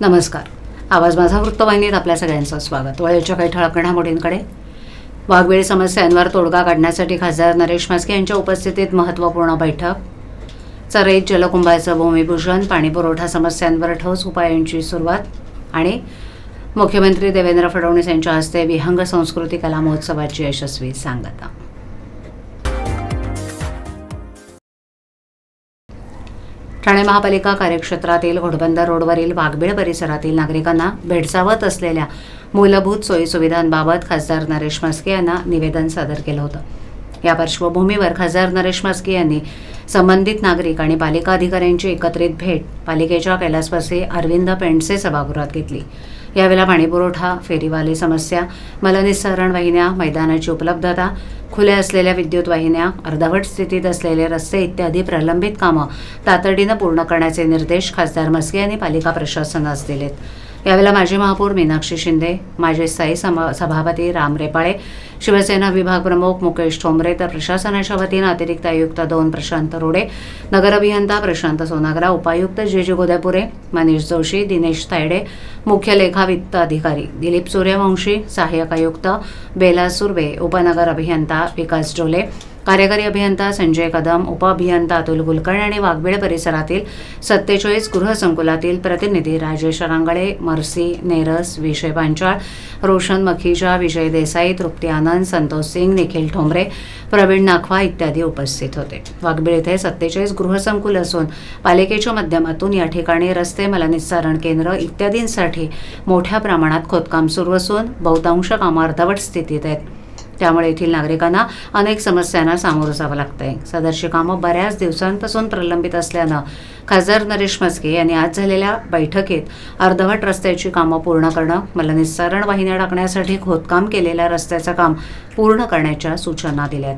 नमस्कार. आवाज माझा वृत्तवाहिनीत आपल्या सगळ्यांचं स्वागत. वळेच्या काही ठळक घडामोडींकडे. वाघवेळी समस्यांवर तोडगा काढण्यासाठी खासदार नरेश म्हस्के यांच्या उपस्थितीत महत्त्वपूर्ण बैठक. चरईत जलकुंभाचं भूमिपूजन पाणीपुरवठा समस्यांवर ठोस उपायांची सुरुवात आणि मुख्यमंत्री देवेंद्र फडणवीस यांच्या हस्ते विहंग संस्कृती कला महोत्सवाची यशस्वी सांगता. ठाणे महापालिका कार्यक्षेत्रातील घोडबंदर रोडवरील वाघबीळ परिसरातील नागरिकांना भेडसावत असलेल्या मूलभूत सोयीसुविधांबाबत खासदार नरेश म्हस्के यांना निवेदन सादर केलं होतं. या पार्श्वभूमीवर खासदार नरेश म्हस्के यांनी संबंधित नागरिक आणि पालिका अधिकाऱ्यांची एकत्रित भेट पालिकेच्या कैलासवासी अरविंद पेंडसे सभागृहात घेतली. यावेळेला पाणीपुरवठा फेरीवाली समस्या मलनिस्सारण वाहिन्या मैदानाची उपलब्धता खुल्या असलेल्या विद्युत वाहिन्या अर्धवट स्थितीत असलेले रस्ते इत्यादी प्रलंबित कामं तातडीनं पूर्ण करण्याचे निर्देश खासदार मस्के यांनी पालिका प्रशासनास दिलेत. यावेळेला माजी महापौर मीनाक्षी शिंदे माजी स्थायी समा सभापती राम रेपाळे शिवसेना विभाग प्रमुख मुकेश ठोंबरे तर प्रशासनाच्या वतीनं अतिरिक्त आयुक्त दोन प्रशांत रोडे नगर अभियंता प्रशांत सोनागरा उपायुक्त जे जे गोदेपुरे मनीष जोशी दिनेश तायडे मुख्य लेखा वित्त अधिकारी दिलीप सूर्यवंशी सहाय्यक आयुक्त बेला सुर्वे उपनगर अभियंता विकास डोले कार्यकारी अभियंता संजय कदम उपअभियंता अतुल कुलकर्णी आणि वाघबीळ परिसरातील सत्तेचाळीस गृहसंकुलातील प्रतिनिधी राजेश रांगळे मर्सी नेरस विजय पांचाळ रोशन मखीजा विजय देसाई तृप्ती आनंद संतोष सिंग निखिल ठोंबरे प्रवीण नाखवा इत्यादी उपस्थित होते. वाघबीळ येथे सत्तेचाळीस गृहसंकुल असून पालिकेच्या माध्यमातून या ठिकाणी रस्ते मलनिस्सारण केंद्र इत्यादींसाठी मोठ्या प्रमाणात खोदकाम सुरू असून बहुतांश कामं अर्धवट स्थितीत आहेत. त्यामुळे येथील नागरिकांना अनेक समस्यांना सामोरं जावं लागतंय. सदरची कामं बऱ्याच दिवसांपासून प्रलंबित असल्यानं खासदार नरेश म्हस्के यांनी आज झालेल्या बैठकीत अर्धवट रस्त्याची कामं पूर्ण करणं मलनिस्सारण वाहिन्या टाकण्यासाठी खोदकाम केलेल्या रस्त्याचं काम पूर्ण करण्याच्या सूचना दिल्यात.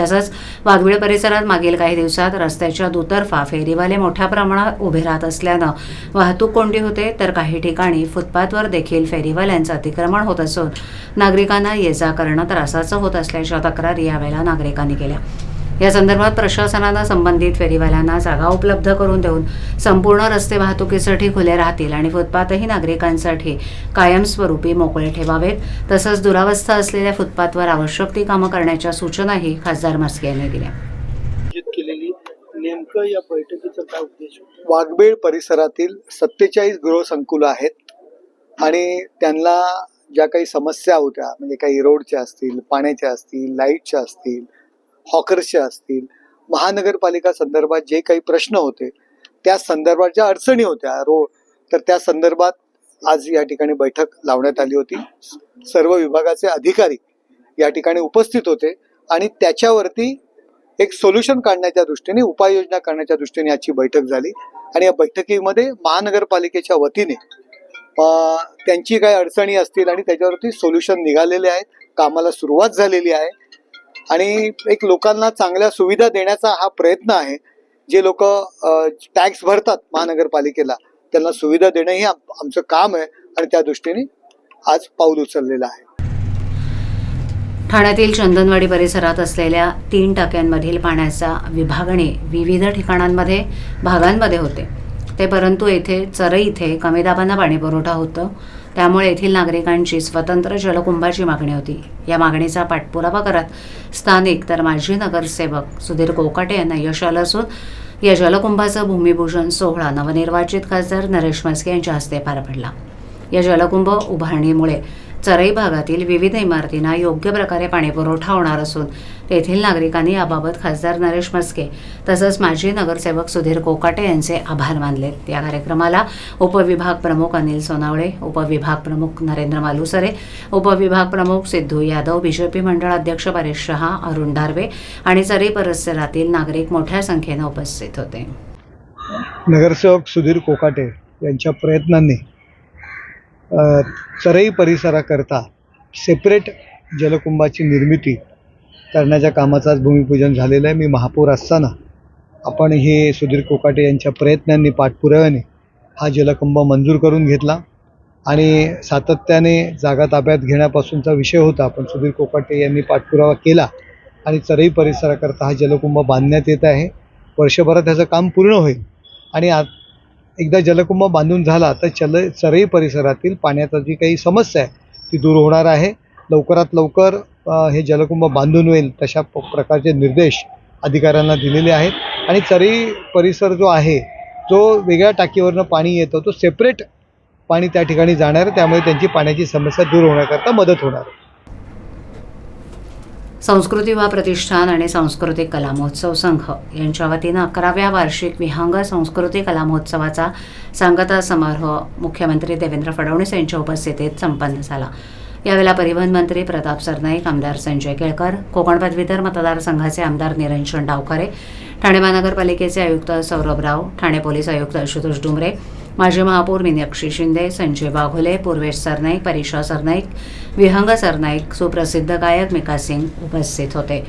तसंच वाघबीळ परिसरात मागील काही दिवसात रस्त्याच्या दुतर्फा फेरीवाले मोठ्या प्रमाणात उभे राहत असल्यानं वाहतूक कोंडी होते तर काही ठिकाणी फुटपाथवर देखील फेरीवाल्यांचं अतिक्रमण होत असून नागरिकांना ये जा करणं त्रासाचं होत असल्याच्या तक्रारी यावेळेला नागरिकांनी केल्या. या संदर्भात प्रशासनानं संबंधित फेरीवाल्यांना जागा उपलब्ध करून देऊन संपूर्ण रस्ते वाहतुकीसाठी खुले राहतील आणि फुटपाथही नागरिकांसाठी कायमस्वरूपी मोकळे ठेवावेत. तसंच दुरावस्था असलेल्या फुटपाथवर आवश्यक ती कामं करण्याच्या सूचनाही खासदार मस्के यांनी दिल्या. आयोजित केलेली नेमकं या बैठकीचा काय उद्देश वाघबेळ परिसरातील सत्तेचाळीस गृहसंकुलं आहेत आणि त्यांना ज्या काही समस्या होत्या म्हणजे काही रोडच्या असतील पाण्याच्या असतील लाईटच्या असतील हॉकर्सच्या असतील महानगरपालिका संदर्भात जे काही प्रश्न होते त्या संदर्भात ज्या अडचणी होत्या रोड तर त्या संदर्भात आज या ठिकाणी बैठक लावण्यात आली होती. सर्व विभागाचे अधिकारी या ठिकाणी उपस्थित होते आणि त्याच्यावरती एक सोल्युशन काढण्याच्या दृष्टीने उपाययोजना करण्याच्या दृष्टीने आजची बैठक झाली. आणि या बैठकीमध्ये महानगरपालिकेच्या वतीने त्यांची काही अडचणी असतील आणि त्याच्यावरती सोल्युशन निघालेले आहेत कामाला सुरुवात झालेली आहे. आणि एक लोकांना चांगल्या सुविधा देण्याचा हा प्रयत्न आहे. जे लोक टॅक्स भरतात महानगरपालिकेला त्यांना सुविधा देणं हे आमचं काम आहे आणि त्या दृष्टीने आज पाऊल उचललेलं आहे. ठाण्यातील चंदनवाडी परिसरात असलेल्या तीन टाक्यांमधील पाण्याचा विभागणे विविध ठिकाणांमध्ये भागांमध्ये होते. ते परंतु येथे चरई इथे कमी दाबानं पाणी पुरवठा होतं. त्यामुळे येथील नागरिकांची स्वतंत्र जलकुंभाची मागणी होती. या मागणीचा पाठपुरावा करत स्थानिक तर माजी नगरसेवक सुधीर कोकाटे यांना यश आलं असून या जलकुंभाचं भूमिपूजन सोहळा नवनिर्वाचित खासदार नरेश म्हस्के यांच्या हस्ते पार पडला. या जलकुंभ उभारणीमुळे चरई भागातील विविध इमारतींना योग्य प्रकारे पाणीपुरवठा होणार असून तेथील नागरिकांनी याबाबत खासदार नरेश म्हस्के तसंच माजी नगरसेवक सुधीर कोकाटे यांचे आभार मानले. या कार्यक्रमाला उपविभाग प्रमुख अनिल सोनावळे उपविभाग प्रमुख नरेंद्र मालुसरे उपविभाग प्रमुख सिद्धू यादव बीजेपी मंडळ अध्यक्ष परेश शहा अरुण दारवे आणि चरई परिसरातील नागरिक मोठ्या संख्येनं उपस्थित होते. नगरसेवक सुधीर कोकाटे यांच्या प्रयत्नांनी चरई परिसराकरता सेपरेट जलकुंभाची निर्मिती करण्याच्या कामाचं आज भूमिपूजन झालेलं आहे. मी महापौर असताना आपण हे सुधीर कोकाटे यांच्या प्रयत्नांनी पाठपुराव्याने हा जलकुंभ मंजूर करून घेतला आणि सातत्याने जागा ताब्यात घेण्यापासूनचा विषय होता. पण सुधीर कोकाटे यांनी पाठपुरावा केला आणि चरई परिसराकरता हा जलकुंभ बांधण्यात येत आहे. वर्षभरात त्याचं काम पूर्ण होईल. आणि आ एकदा जलकुंभ बांधून झाला तर चल चरई परिसरातील पाण्याचा जी काही समस्या आहे ती दूर होणार आहे. लवकरात लवकर हे जलकुंभ बांधून होईल तशा प- प्रकारचे निर्देश अधिकाऱ्यांना दिलेले आहेत. आणि चरी परिसर जो आहे जो वेगळ्या टाकीवरनं पाणी येतं. तो सेपरेट पाणी त्या ठिकाणी जाणार आहे. त्यामुळे त्यांची पाण्याची समस्या दूर होण्याकरता मदत होणार आहे. संस्कृती वा प्रतिष्ठान आणि सांस्कृतिक कला महोत्सव संघ यांच्या वतीनं अकराव्या वार्षिक विहंग संस्कृती कला महोत्सवाचा सांगता समारोह मुख्यमंत्री देवेंद्र फडणवीस यांच्या उपस्थितीत संपन्न झाला. यावेळेला परिवहन मंत्री प्रताप सरनाईक आमदार संजय केळकर कोकण पदवीधर मतदारसंघाचे आमदार निरंजन डावखरे ठाणे महानगरपालिकेचे आयुक्त सौरभ राव ठाणे पोलीस आयुक्त आशुतोष डुमरे माजी महापौर मीनाक्षी शिंदे संजय वाघोले पूर्वेश सरनाईक परीक्षा सरनाईक विहंग सरनाईक सुप्रसिद्ध गायक मिका सिंग उपस्थित होते.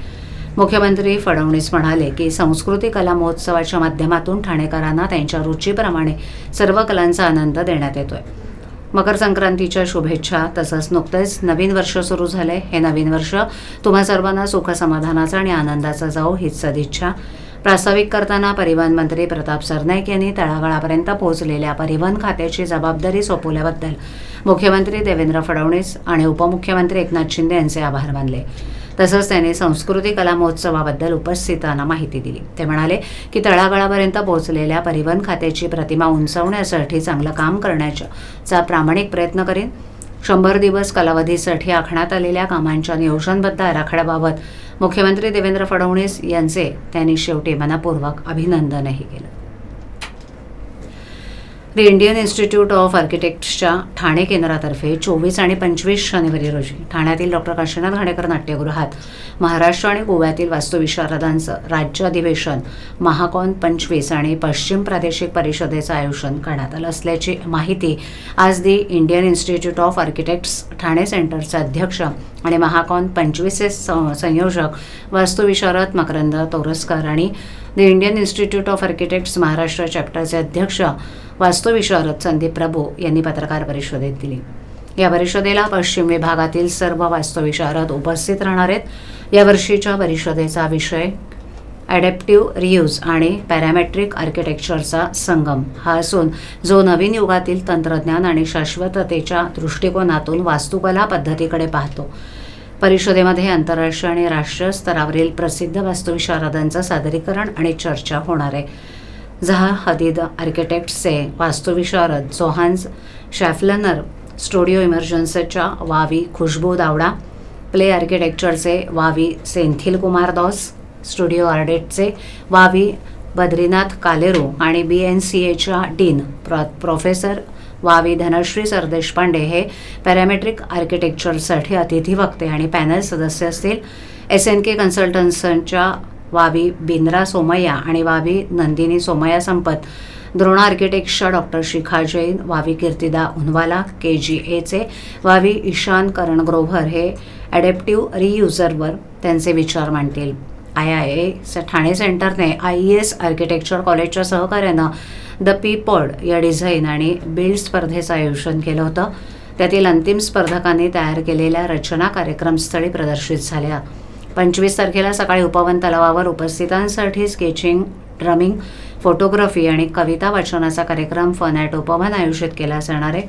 मुख्यमंत्री फडणवीस म्हणाले की संस्कृती कला महोत्सवाच्या माध्यमातून ठाणेकरांना त्यांच्या रुचीप्रमाणे सर्व कलांचा आनंद देण्यात येतोय. मकर संक्रांतीच्या शुभेच्छा तसंच नुकतेच नवीन वर्ष सुरू झाले हे नवीन वर्ष तुम्हा सर्वांना सुख समाधानाचं आणि आनंदाचं जाऊ हीच सदिच्छा. प्रास्ताविक करताना परिवहन मंत्री प्रताप सरनाईक यांनी तळागाळापर्यंत पोहोचलेल्या परिवहन खात्याची जबाबदारी सोपवल्याबद्दल मुख्यमंत्री देवेंद्र फडणवीस आणि उपमुख्यमंत्री एकनाथ शिंदे यांचे आभार मानले. तसंच त्यांनी संस्कृती कला महोत्सवाबद्दल उपस्थितांना माहिती दिली. ते म्हणाले की तळागाळापर्यंत पोहोचलेल्या परिवहन खात्याची प्रतिमा उंचावण्यासाठी चांगलं काम करण्याचा चा प्रामाणिक प्रयत्न करीन. शंभर दिवस कालावधीसाठी आखण्यात आलेल्या कामांच्या नियोजनबद्ध आराखड्याबाबत मुख्यमंत्री देवेंद्र फडणवीस यांचे त्यांनी शेवटी मनापूर्वक अभिनंदनही केलं. द इंडियन इन्स्टिट्यूट ऑफ आर्किटेक्ट्सच्या ठाणे केंद्रातर्फे चोवीस आणि पंचवीस शनिवारी रोजी ठाण्यातील डॉक्टर काशीनाथ घाणेकर नाट्यगृहात महाराष्ट्र आणि गोव्यातील वास्तुविशारदांचं राज्य अधिवेशन महाकॉन पंचवीस आणि पश्चिम प्रादेशिक परिषदेचं आयोजन करण्यात आलं असल्याची माहिती आज the Indian Institute of Architects Thane सेंटरचे अध्यक्ष आणि महाकॉन पंचवीसचे संयोजक वास्तुविशारद मकरंद तोरसकर आणि the Indian Institute of Architects Maharashtra चॅप्टरचे अध्यक्ष वास्तुविशारद संदीप प्रभू यांनी पत्रकार परिषदेत दिली. या परिषदेला पश्चिम विभागातील सर्व वास्तुविशारद उपस्थित राहणार आहेत. यावर्षीच्या परिषदेचा विषय ॲडॅप्टिव्ह रियूज आणि पॅरामेट्रिक आर्किटेक्चरचा संगम. हा असून जो नवीन युगातील तंत्रज्ञान आणि शाश्वततेच्या दृष्टिकोनातून वास्तुकला पद्धतीकडे पाहतो. परिषदेमध्ये आंतरराष्ट्रीय आणि राष्ट्रीय स्तरावरील प्रसिद्ध वास्तुविशारदांचं सादरीकरण आणि चर्चा होणार आहे. झहा हदीद आर्किटेक्ट्सचे वास्तुविशारद जोहान्स शॅफलनर स्टुडिओ इमर्जन्सीच्या वावी खुशबू दावडा प्ले आर्किटेक्चरचे वावी सेंथिल कुमार दॉस स्टुडिओ आर्डेटचे वावी बद्रीनाथ कालेरू आणि बी एन सी एच्या डीन प्र प्रोफेसर वावी धनश्री सरदेशपांडे हे पॅरामेट्रिक आर्किटेक्चरसाठी अतिथी वक्ते आणि पॅनल सदस्य असतील. एस एन के कन्सल्टन्सच्या वावी बिंद्रा सोमय्या आणि वावी नंदिनी सोमय्या संपत. द्रोणा आर्किटेक्टच्या डॉक्टर शिखा जैन वावी कीर्तिदा उनवाला के जी एचे वावी ईशान करण ग्रोव्हर हे ॲडॅप्टिव्ह रियुजरवर त्यांचे विचार मांडतील. आय आय ए ठाणे सेंटरने आय ई एस आर्किटेक्चर कॉलेजच्या सहकार्यानं द पीपॉड या डिझाईन आणि बिल्ड स्पर्धेचं आयोजन केलं होतं. त्यातील अंतिम स्पर्धकांनी तयार केलेल्या रचना कार्यक्रमस्थळी प्रदर्शित झाल्या. पंचवीस तारखेला सकाळी उपवन तलावावर उपस्थितांसाठी स्केचिंग ड्रमिंग फोटोग्राफी आणि कविता वाचनाचा कार्यक्रम फन ॲट उपवन आयोजित केला जाणार आहे.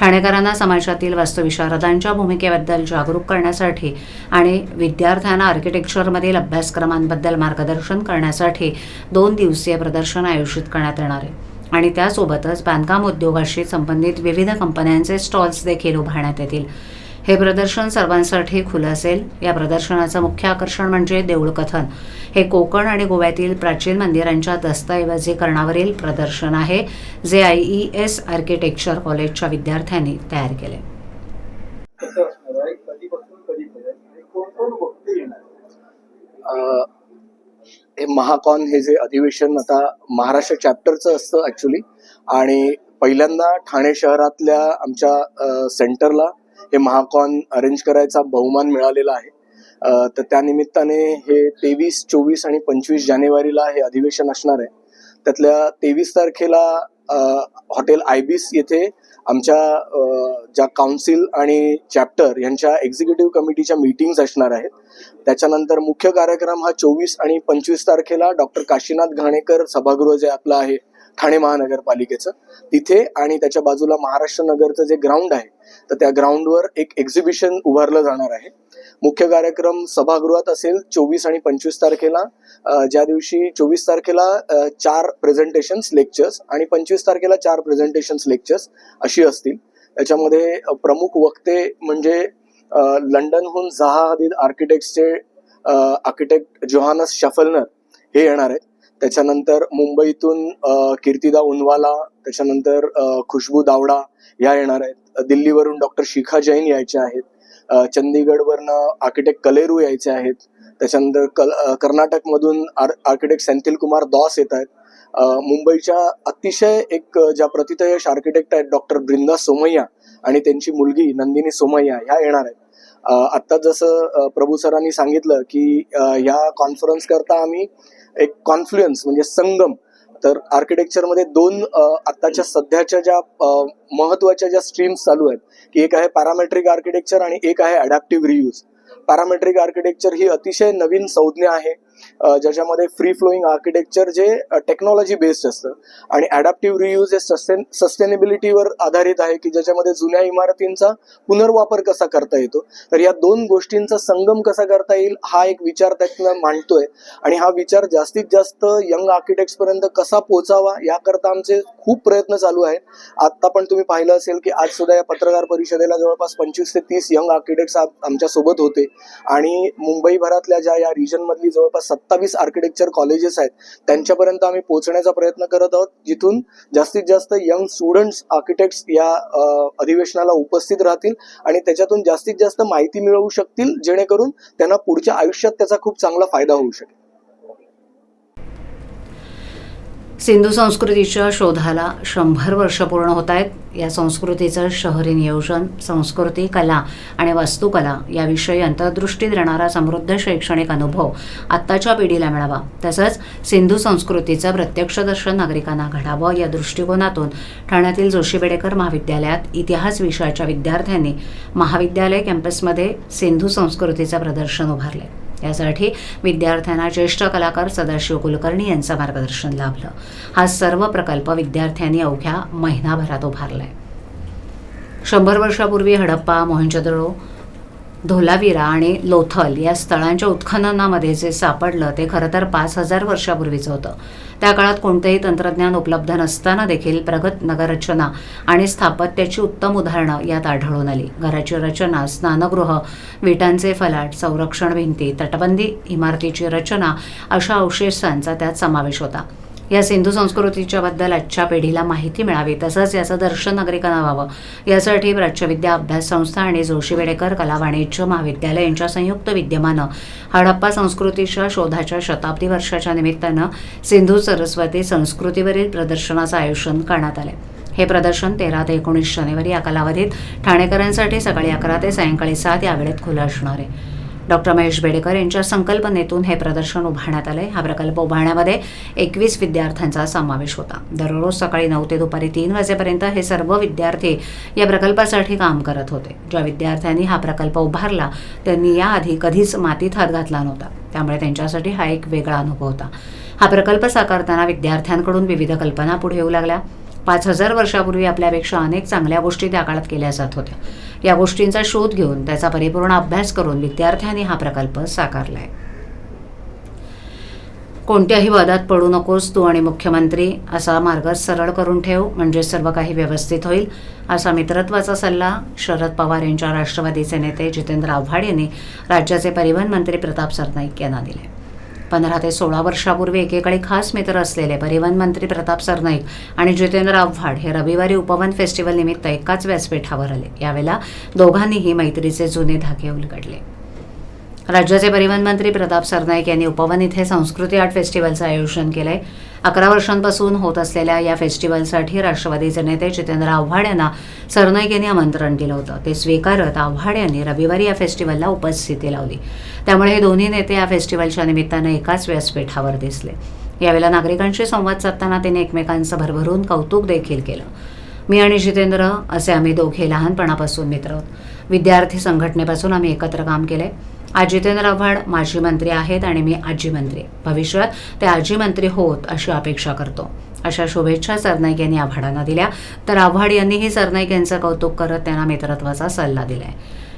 ठाणेकरांना समाजातील वास्तुविशारदांच्या भूमिकेबद्दल जागरूक करण्यासाठी आणि विद्यार्थ्यांना आर्किटेक्चरमधील अभ्यासक्रमांबद्दल मार्गदर्शन करण्यासाठी दोन दिवसीय प्रदर्शन आयोजित करण्यात येणार आहे. आणि त्यासोबतच बांधकाम उद्योगाशी संबंधित विविध कंपन्यांचे स्टॉल्स देखील उभारण्यात येतील. हे प्रदर्शन सर्वांसाठी खुलं असेल. या प्रदर्शनाचं मुख्य आकर्षण म्हणजे देऊळ कथन हे कोकण आणि गोव्यातील प्राचीन मंदिरांच्या दस्तऐवजीकरणावरील प्रदर्शन आहे जे आय ई एस आर्किटेक्चर कॉलेजच्या विद्यार्थ्यांनी तयार केले. हे महाकॉन हे जे अधिवेशन आता महाराष्ट्र चॅप्टरचं असतं ॲक्च्युली आणि पहिल्यांदा ठाणे शहरातल्या आमच्या सेंटरला हे महाकॉन अरेंज करायचा बहुमान मिळालेला आहे. तर त्यानिमित्ताने हे तेवीस चोवीस आणि पंचवीस जानेवारीला हे अधिवेशन असणार आहे. त्यातल्या तेवीस तारखेला हॉटेल आयबीस येथे आमच्या ज्या काउन्सिल आणि चॅप्टर यांच्या एक्झिक्युटिव्ह कमिटीच्या मीटिंग्स असणार आहेत. त्याच्यानंतर मुख्य कार्यक्रम हा चोवीस आणि पंचवीस तारखेला डॉक्टर काशीनाथ घाणेकर सभागृह जे आपलं आहे ठाणे महानगरपालिकेचं. तिथे आणि त्याच्या बाजूला महाराष्ट्र नगरचं जे ग्राउंड आहे तर त्या ग्राउंडवर एक एक्झिबिशन उभारलं जाणार आहे. मुख्य कार्यक्रम सभागृहात असेल चोवीस आणि पंचवीस तारखेला. ज्या दिवशी चोवीस तारखेला चार प्रेझेंटेशन्स लेक्चर्स आणि पंचवीस तारखेला चार प्रेझेंटेशन्स लेक्चर्स अशी असतील. त्याच्यामध्ये प्रमुख वक्ते म्हणजे लंडनहून जहा हदीद आर्किटेक्टचे आर्किटेक्ट जोहानस शफलनर हे येणार आहेत. त्याच्यानंतर मुंबईतून कीर्तिदा उनवाला त्याच्यानंतर खुशबू दावडा या येणार आहेत. दिल्लीवरून डॉक्टर शिखा जैन यायच्या आहेत. चंदीगडवरनं आर्किटेक्ट कलेरू यायचे आहेत. त्याच्यानंतर कल कर्नाटकमधून आर आर्किटेक्ट सेंथिल कुमार दॉस येत आहेत. मुंबईच्या अतिशय एक ज्या प्रतितयश आर्किटेक्ट आहेत डॉक्टर बृंदा सोमय्या आणि त्यांची मुलगी नंदिनी सोमय्या ह्या येणार आहेत. आत्ता जसं प्रभू सरांनी सांगितलं की ह्या कॉन्फरन्स करता आम्ही एक कॉन्फ्लुएन्स म्हणजे संगम. तर आर्किटेक्चरमध्ये दोन आत्ताच्या सध्याच्या ज्या महत्त्वाच्या ज्या स्ट्रीम्स चालू आहेत की एक आहे पॅरामेट्रिक आर्किटेक्चर आणि एक आहे अडॅप्टिव्ह रियूज पॅरामेट्रिक आर्किटेक्चर ही अतिशय नवीन संज्ञा आहे. ज्याच्यामध्ये फ्री फ्लोईंग आर्किटेक्चर जे टेक्नॉलॉजी बेस्ड असतं. आणि अडॅप्टिव्ह रियूज हे सस्टेन सस्टेनेबिलिटीवर आधारित आहे की ज्याच्यामध्ये जुन्या इमारतींचा पुनर्वापर कसा करता येतो. तर या दोन गोष्टींचा संगम कसा करता येईल हा एक विचार त्यातनं मांडतोय. आणि हा विचार जास्तीत जास्त यंग आर्किटेक्ट्स पर्यंत कसा पोचावा याकरता आमचे खूप प्रयत्न चालू आहेत. आता पण तुम्ही पाहिलं असेल की आज सुद्धा या पत्रकार परिषदेला जवळपास पंचवीस ते तीस यंग आर्किटेक्ट्स आमच्यासोबत होते. आणि मुंबईभरातल्या ज्या या रिजन मधली जवळपास सत्तावीस आर्किटेक्चर कॉलेजेस आहेत. त्यांच्यापर्यंत आम्ही पोहोचण्याचा प्रयत्न करत आहोत. जिथून जास्तीत जास्त यंग स्टुडंट्स आर्किटेक्ट्स या अधिवेशनाला उपस्थित राहतील आणि त्याच्यातून जास्तीत जास्त माहिती मिळवू शकतील जेणेकरून त्यांना पुढच्या आयुष्यात त्याचा खूप चांगला फायदा होऊ शकेल. सिंधू संस्कृतीच्या शोधाला शंभर वर्ष पूर्ण होत आहेत. या संस्कृतीचं शहरी नियोजन संस्कृती कला आणि वास्तुकला याविषयी अंतर्दृष्टी देणारा समृद्ध शैक्षणिक अनुभव आत्ताच्या पिढीला मिळावा. तसंच सिंधू संस्कृतीचं प्रत्यक्ष दर्शन नागरिकांना घडावं या दृष्टिकोनातून ठाण्यातील जोशी बेडेकर महाविद्यालयात इतिहास विषयाच्या विद्यार्थ्यांनी महाविद्यालय कॅम्पसमध्ये सिंधू संस्कृतीचं प्रदर्शन उभारले. यासाठी विद्यार्थ्यांना ज्येष्ठ कलाकार सदाशिव कुलकर्णी यांचं मार्गदर्शन लाभलं. हा सर्व प्रकल्प विद्यार्थ्यांनी अवघ्या महिनाभरात उभारलाय. शंभर वर्षापूर्वी हडप्पा मोहनजोदडो धोलावीरा आणि लोथल या स्थळांच्या उत्खननामध्ये जे सापडलं ते खरं तर पाच हजार वर्षापूर्वीचं होतं. त्या काळात कोणतेही तंत्रज्ञान उपलब्ध नसताना देखील प्रगत नगररचना आणि स्थापत्याची उत्तम उदाहरणं यात आढळून आली. घराची रचना स्नानगृह विटांचे फलाट संरक्षण भिंती तटबंदी इमारतीची रचना अशा अवशेषांचा त्यात समावेश होता. या सिंधू संस्कृतीच्या बद्दल आजच्या पिढीला माहिती मिळावी तसंच याचं दर्शन नागरिकांना व्हावं. यासाठी प्राच्यविद्या अभ्यास संस्था आणि जोशी वेडेकर कला वाणिज्य महाविद्यालय यांच्या संयुक्त विद्यमानं हडप्पा संस्कृतीच्या शोधाच्या शताब्दी वर्षाच्या निमित्तानं सिंधू सरस्वती संस्कृतीवरील प्रदर्शनाचं आयोजन करण्यात आलं हे प्रदर्शन तेरा ते एकोणीस जानेवारी या कालावधीत ठाणेकरांसाठी सकाळी अकरा ते सायंकाळी सात या वेळेत खुलं असणार आहे. डॉक्टर महेश बेडेकर यांच्या संकल्पनेतून हे प्रदर्शन उभारण्यात आले हा प्रकल्प उभारण्यामध्ये एकवीस विद्यार्थ्यांचा समावेश होता. दररोज सकाळी नऊ ते दुपारी तीन वाजेपर्यंत हे सर्व विद्यार्थी या प्रकल्पासाठी काम करत होते. ज्या विद्यार्थ्यांनी हा प्रकल्प उभारला त्यांनी याआधी कधीच मातीत हात घातला नव्हता. त्यामुळे त्यांच्यासाठी हा एक वेगळा अनुभव होता. हा प्रकल्प साकारताना विद्यार्थ्यांकडून विविध कल्पना पुढे येऊ लागल्या. पाच हजार वर्षापूर्वी आपल्यापेक्षा अनेक चांगल्या गोष्टी त्या काळात केल्या जात होत्या. या गोष्टींचा शोध घेऊन त्याचा परिपूर्ण अभ्यास करून विद्यार्थ्यांनी हा प्रकल्प साकारला आहे कोणत्याही वादात पडू नकोस तू आणि मुख्यमंत्री. असा मार्ग सरळ करून ठेव म्हणजे सर्व काही व्यवस्थित होईल असा मित्रत्वाचा सल्ला शरद पवार यांच्या राष्ट्रवादीचे नेते जितेंद्र आव्हाड यांनी राज्याचे परिवहन मंत्री प्रताप सरनाईक यांना दिले पंधरा ते सोळा वर्षापूर्वी एकेकाळी खास मित्र असलेले परिवहन मंत्री प्रताप सरनाईक आणि जितेंद्र आव्हाड हे रविवारी उपवन फेस्टिवल निमित्त एकाच व्यासपीठावर आले. यावेळेला दोघांनीही मैत्रीचे जुने धागे उलगडले. राज्याचे परिवहन मंत्री प्रताप सरनाईक यांनी उपवन इथे संस्कृती आर्ट फेस्टिवलचं आयोजन केलं आहे अकरा वर्षांपासून होत असलेल्या या फेस्टिवलसाठी राष्ट्रवादीचे नेते जितेंद्र आव्हाड यांना सरनाईक यांनी आमंत्रण दिलं होतं. ते स्वीकारत आव्हाड यांनी रविवारी या फेस्टिवलला उपस्थिती लावली. त्यामुळे हे दोन्ही नेते या फेस्टिवलच्या निमित्तानं एकाच व्यासपीठावर दिसले. यावेळेला नागरिकांशी संवाद साधताना त्यांनी एकमेकांचं भरभरून कौतुक देखील केलं. मी आणि जितेंद्र असे आम्ही दोघे लहानपणापासून मित्र. आहोत विद्यार्थी संघटनेपासून आम्ही एकत्र काम केले. आज जितेंद्र आव्हाड माजी मंत्री आहेत आणि मी आजी मंत्री. भविष्यात ते आजी मंत्री होत अशी अपेक्षा करतो. अशा शुभेच्छा सरनाईक यांनी आव्हाडांना दिल्या. तर आव्हाड यांनीही सरनाईक यांचं कौतुक करत त्यांना मित्रत्वाचा सल्ला दिलाय.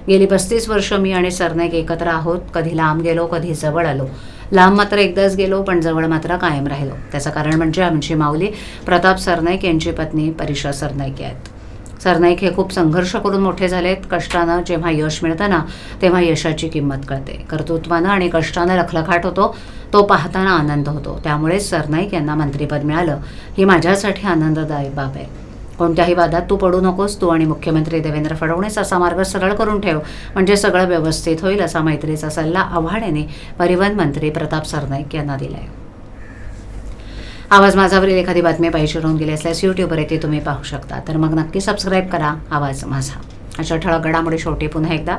गेली पस्तीस वर्ष मी आणि सरनाईक एकत्र आहोत. कधी लांब गेलो कधी जवळ आलो. लांब मात्र एकदाच गेलो पण जवळ मात्र कायम राहिलो. त्याचं कारण म्हणजे आमची माऊली प्रताप सरनाईक यांची पत्नी परिषा सरनाईक आहेत. सरनाईक हे खूप संघर्ष करून मोठे झालेत. कष्टानं जेव्हा यश मिळतं ना तेव्हा यशाची किंमत कळते. कर्तृत्वानं आणि कष्टानं लखलखाट होतो तो पाहताना आनंद होतो. त्यामुळेच सरनाईक यांना मंत्रिपद मिळालं. ही माझ्यासाठी आनंददायक बाब आहे. कोणत्याही वादात तू पडू नकोस. तू आणि मुख्यमंत्री देवेंद्र फडणवीस असा मार्ग सरळ करून ठेव. म्हणजे सगळं व्यवस्थित होईल असा मैत्रीचा सल्ला आव्हाड यांनी परिवहन मंत्री प्रताप सरनाईक यांना दिला आहे आवाज माझावरील एखादी बातमी पाहिजे राहून गेली असल्यास यूट्यूबवर येते तुम्ही पाहू शकता. तर मग नक्की सबस्क्राईब करा आवाज माझा. अशा ठळक घडामोडी शेवटी पुन्हा एकदा.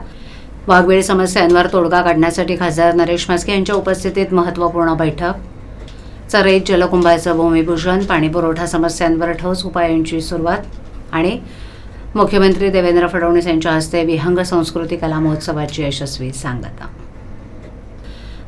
वाघवेळी समस्यांवर तोडगा काढण्यासाठी खासदार नरेश म्हस्के यांच्या उपस्थितीत महत्त्वपूर्ण बैठक. चरईत जलकुंभाचं भूमिभूषण पाणीपुरवठा समस्यांवर ठोस उपायांची सुरुवात आणि मुख्यमंत्री देवेंद्र फडणवीस यांच्या हस्ते विहंग संस्कृती कला महोत्सवाची यशस्वी सांगता.